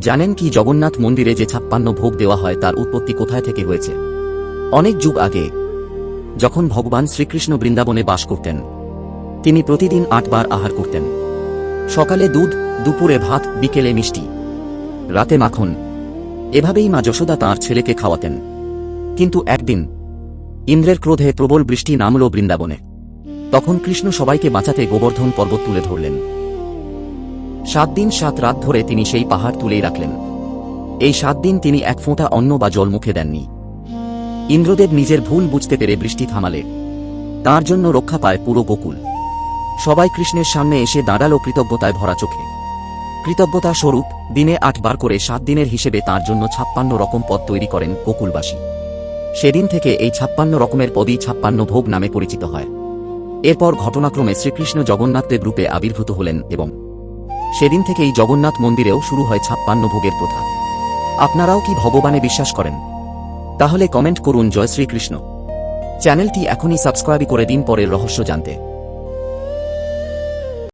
জানেন কি জগন্নাথ মন্দিরে যে ছাপ্পান্ন ভোগ দেওয়া হয় তার উৎপত্তি কোথায় থেকে হয়েছে? অনেক যুগ আগে, যখন ভগবান শ্রীকৃষ্ণ বৃন্দাবনে বাস করতেন, তিনি প্রতিদিন আটবার আহার করতেন। সকালে দুধ, দুপুরে ভাত, বিকেলে মিষ্টি, রাতে মাখন, এভাবেই মা যশোদা তাঁর ছেলেকে খাওয়াতেন। কিন্তু একদিন, ইন্দ্রের ক্রোধে প্রবল বৃষ্টি নামল বৃন্দাবনে। তখন কৃষ্ণ সবাইকে বাঁচাতে গোবর্ধন পর্বত তুলে ধরলেন। সাত দিন সাত রাত ধরে তিনি সেই পাহাড় তুলেই রাখলেন। এই সাত দিন তিনি এক ফোঁটা অন্ন বা জল মুখে দেননি। ইন্দ্রদেব নিজের ভুল বুঝতে পেরে বৃষ্টি থামালে। তার জন্য রক্ষা পায় পুরো গোকুল। সবাই কৃষ্ণের সামনে এসে দাঁড়াল কৃতজ্ঞতায় ভরা চোখে। কৃতজ্ঞতা স্বরূপ দিনে আটবার করে সাত দিনের হিসেবে তার জন্য ছাপ্পান্ন রকম পদ তৈরি করেন গোকুলবাসী। সেদিন থেকে এই ছাপ্পান্ন রকমের পদই ছাপ্পান্ন ভোগ নামে পরিচিত হয়। এরপর ঘটনাক্রমে শ্রীকৃষ্ণ জগন্নাথদেব রূপে আবির্ভূত হলেন এবং সেদিন থেকেই জগন্নাথ মন্দিরেও শুরু হয় ছাপ্পান্ন ভোগের প্রথা। আপনারাও কি ভগবানে বিশ্বাস করেন? তাহলে কমেন্ট করুন জয় শ্রীকৃষ্ণ। চ্যানেলটি এখনই সাবস্ক্রাইব করে দিন পরের রহস্য জানতে।